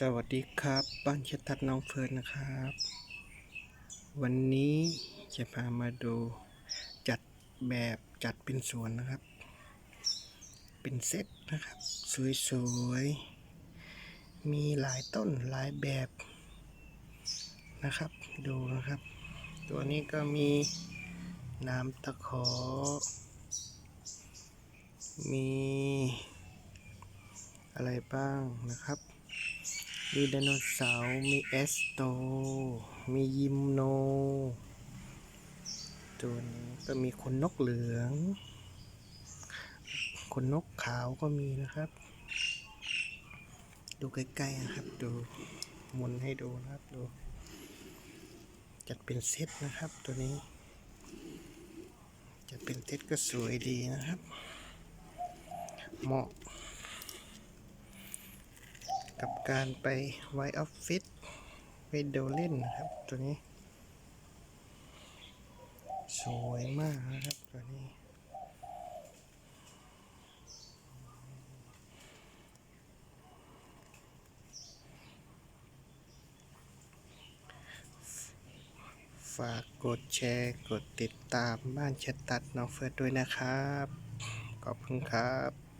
สวัสดีครับ บ้านเชตัดน้องเฟิร์นนะครับ วันนี้จะพามาดูจัดแบบจัดเป็นสวนนะครับ เป็นเซตนะครับ สวยๆ มีหลายต้นหลายแบบนะครับ ดูนะครับ ตัวนี้ก็มีน้ำตะขอ มีอะไรบ้างนะครับ มีไดโนเสาร์ มีเอสโต มียิมโน ตัวนี้ก็มีขนนกเหลือง ขนนกขาวก็มีนะครับ ดูใกล้ๆนะครับ ดูหมุนให้ดูนะครับ ดู จัดเป็นเซตนะครับตัวนี้ จัดเป็นเซตก็สวยดีนะครับ เหมาะ กับการไปไวออฟฟิศไปเดินเล่นนะครับ ตัวนี้ สวยมากนะครับตัวนี้ฝากกดแชร์ กดติดตามบ้านชัดตัดน้องเฟิร์สด้วยนะครับ ขอบคุณครับ